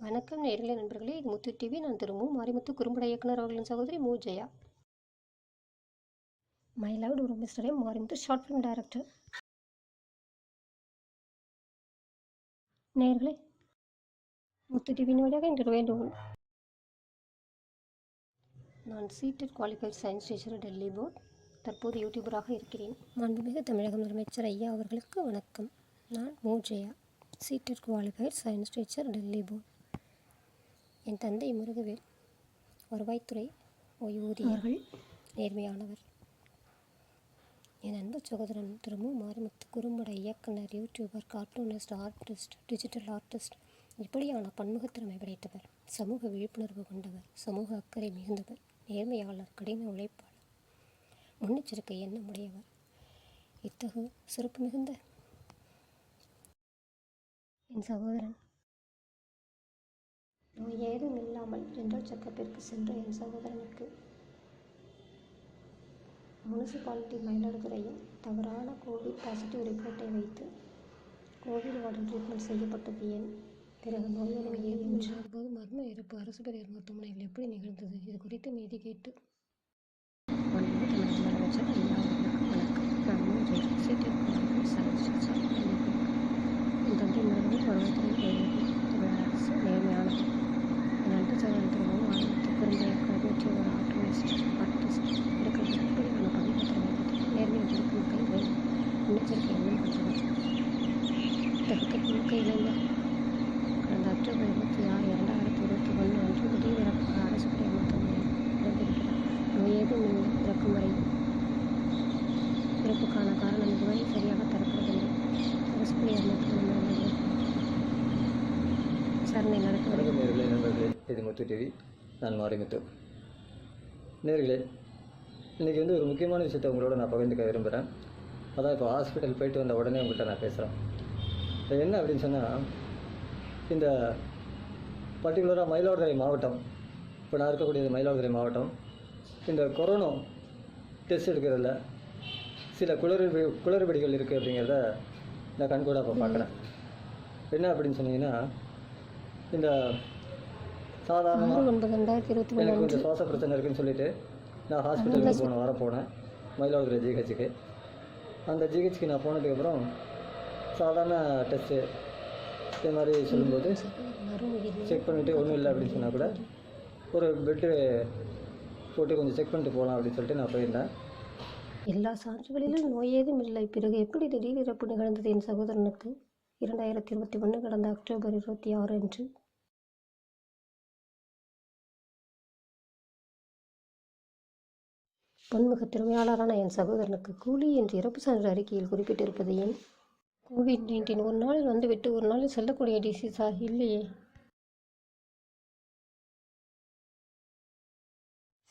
வணக்கம் நேர்களே நண்பர்களே இது முத்து டிவி. நான் திரு மு. மாரிமுத்து குறும்பட இயக்குனர் அவர்களின் சகோதரி மூ. ஜெயா. மை லவ்டு ஒரு மிஸ்டரே மாரிமுத்து ஷார்ட் ஃபிலிம் டைரக்டர் நேர்களே முத்து டிவியின் வழியாக இன்று வேண்டும் நான் CTET qualified science teacher Delhi board தற்போது யூடியூபராக இருக்கிறேன். மாண்புமிகு தமிழக முதலமைச்சர் ஐயா அவர்களுக்கு வணக்கம். நான் மூ. Jaya CTET qualified science teacher Delhi board என் தந்தை முருகவேல் வருவாய்த்துறை ஓய்வூதியர்கள் நேர்மையானவர். என் அன்பு சகோதரன் திருமு மாரிமுத்து குறும்பட இயக்குனர் YouTuber cartoonist artist digital artist இப்படியான பன்முகத்திறமை படைத்தவர் சமூக விழிப்புணர்வு கொண்டவர் சமூக அக்கறை மிகுந்தவர் நேர்மையாளர் கடின உழைப்பாளர் முன்னெச்சரிக்கை எண்ணமுடையவர். இத்தகு சிறப்பு மிகுந்த என் சகோதரன் நோய் ஏதும் இல்லாமல் ஜென்ரல் செக்கப்பிற்கு சென்ற என் சகோதரனுக்கு முனிசிபாலிட்டி மயிலாடுதுறையில் தவறான கோவிட் பாசிட்டிவ் ரிப்போர்ட்டை வைத்து கோவிட் வார்டில் ட்ரீட்மெண்ட் செய்யப்பட்டது ஏன்? பிறகு நோயாளி ஏதும் போது மர்ம இறப்பு அரசு பெரியார் மருத்துவமனையில் எப்படி நிகழ்ந்தது? இது குறித்து நீதி கேட்டு. வணக்கம் நான் மு Jaya CTET qualified science teacher என் தந்தை முருகன் வருவாய்த்துறை தமிழக அரசு நேர்மையானவர் என் அன்பு சகோதரன் திருமணம் ஆரம்பித்து குறும்பை யூடியூபர் ஆர்டிஸ்ட் ஆர்டிஸ்ட் இருக்கிற இப்படியான பணிபத்திரமை பற்றி நேர்மை இருக்கும் கைகள் முன்னெச்சரிக்கை எண்ணம் கொண்டவர் தடுக்க குழுக்க இளைஞர் கடந்த அக்டோபர் இருபத்தி ஆறு இரண்டாயிரத்தி இருபத்தி ஒன்று அன்று திடீர் இறப்பாக அரசு படை மருத்துவமனையில் இறந்திருக்கிறார் நோய் ஏதும் இல்லை இறக்கும் வரை இறப்புக்கான காரணம் இதுவரை சரியாக தரப்படவில்லை விசாரணை நடக்க நேர்களே நண்பர்களே. இது முத்து டிவி. நான் மாரிமுத்து நேர்களே இன்றைக்கி வந்து ஒரு முக்கியமான விஷயத்தை உங்களோட நான் பகிர்ந்துக்க விரும்புகிறேன் அதான் இப்போ ஹாஸ்பிட்டல் போயிட்டு வந்த உடனே உங்கள்கிட்ட நான் பேசுகிறேன் இப்போ என்ன அப்படின்னு சொன்னால் இந்த பர்டிகுலராக மயிலாடுதுறை மாவட்டம் இப்போ நான் இருக்கக்கூடியது மயிலாடுதுறை மாவட்டம் இந்த கொரோனா டெஸ்ட் எடுக்கிறதில்ல சில குளறுபடி குளறுபடிகள் இருக்குது அப்படிங்கிறத நான் கண்கூட இப்போ பார்க்குறேன். என்ன அப்படின்னு சொன்னீங்கன்னா இந்த சாதாரணமாக எனக்கு கொஞ்சம் சுவாச பிரச்சனை இருக்குன்னு சொல்லிட்டு நான் ஹாஸ்பிட்டலுக்கு போன வர போனேன். மயிலாடுதுறை ஜிஹெச்சுக்கு அந்த ஜிஹெச்சுக்கு நான் போனதுக்கப்புறம் சாதாரண டெஸ்ட்டு இது மாதிரி சொல்லும்போது செக் பண்ணிவிட்டு ஒன்றும் இல்லை அப்படின்னு சொன்னால் கூட ஒரு பெட்டு போட்டு கொஞ்சம் செக் பண்ணிட்டு போகலாம் அப்படின்னு சொல்லிட்டு நான் போயிருந்தேன். எல்லா சான்றுகளிலும் நோய் ஏதும் இல்லை. பிறகு எப்படி திடீர் இறப்பு நிகழ்ந்தது என் சகோதரனுக்கு? இரண்டாயிரத்தி இருபத்தி ஒன்று கடந்த அக்டோபர் இருபத்தி ஆறு அன்று. பன்முக திறமையாளரான என் சகோதரனுக்கு கூலி என்று இறப்பு சான்று அறிக்கையில் குறிப்பிட்டிருப்பது ஏன்? கோவிட் நைன்டீன் ஒரு நாளில் வந்துவிட்டு ஒரு நாளில் செல்லக்கூடிய டிசீஸா இல்லையே.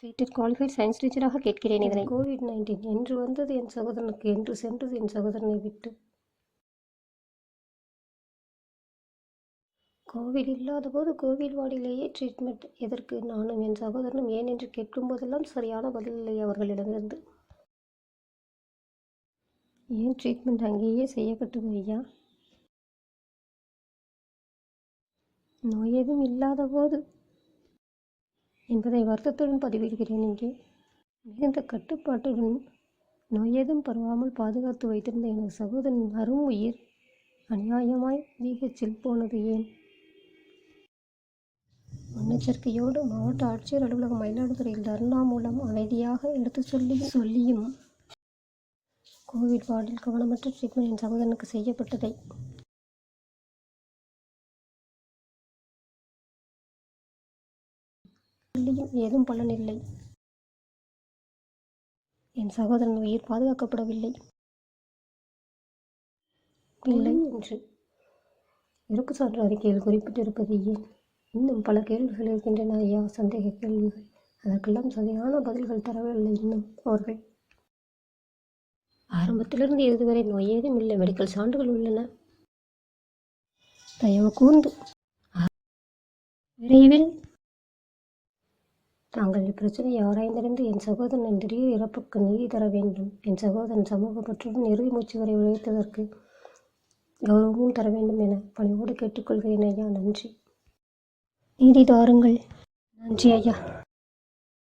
சீட்டட் குவாலிஃபைட் சயின்ஸ் டீச்சராக கேட்கிறேன் இதனை. கோவிட் நைன்டீன் என்று வந்தது என் சகோதரனுக்கு என்று சென்றது என் சகோதரனை விட்டு. கோவிட் இல்லாத போது கோவிட் வார்டிலேயே ட்ரீட்மெண்ட் எதற்கு நானும் என் சகோதரனும் ஏன் என்று கேட்கும் போதெல்லாம் சரியான பதில் இல்லை அவர்களிடமிருந்து. ஏன் ட்ரீட்மெண்ட் அங்கேயே செய்யப்பட்டது ஐயா? நோய் எதுவும் இல்லாத போது என்பதை வருத்தத்துடன் பதிவிடுகிறேன் இங்கே மிகுந்த கட்டுப்பாட்டுடன் நோய் பரவாமல் பாதுகாத்து வைத்திருந்த எனது சகோதரன் அரும் உயிர் அநியாயமாய் ஜிஹெச்சில் போனது ஏன்? முன்னெச்சரிக்கையோடு மாவட்ட ஆட்சியர் அலுவலகம் மயிலாடுதுறையில் தர்ணா மூலம் அமைதியாக எடுத்துச் சொல்லி சொல்லியும் கோவிட் வார்டில் கவனமற்ற ட்ரீட்மெண்ட் என் சகோதரனுக்கு செய்யப்பட்டதை சொல்லியும் ஏதும் பலனில்லை என் சகோதரன் உயிர் பாதுகாக்கப்படவில்லை. இல்லை என்று இறப்பு சான்று அறிக்கையில் குறிப்பிட்டிருப்பது ஏன்? இன்னும் பல கேள்விகள் இருக்கின்றன ஐயா. சந்தேக கேள்விகள். அதற்கெல்லாம் சரியான பதில்கள் தரவில்லை இன்னும் அவர்கள். ஆரம்பத்திலிருந்து இதுவரை நோய் ஏதும் இல்லை. மெடிக்கல் சான்றுகள் உள்ளன. தயவு கூர்ந்து. விரைவில் தாங்கள் இப்பிரச்சனையை ஆராய்ந்தறிந்து என் சகோதரன் திடீர் இறப்புக்கு நீதி தர வேண்டும். என் சகோதரன் சமூக பற்றுடன் இறுதி மூச்சு வரை உழைத்ததற்கு கௌரவமும் தர வேண்டும் என பணியோடு கேட்டுக்கொள்கிறேன் ஐயா. நன்றி. நீதி தாருங்கள். நன்றி ஐயா.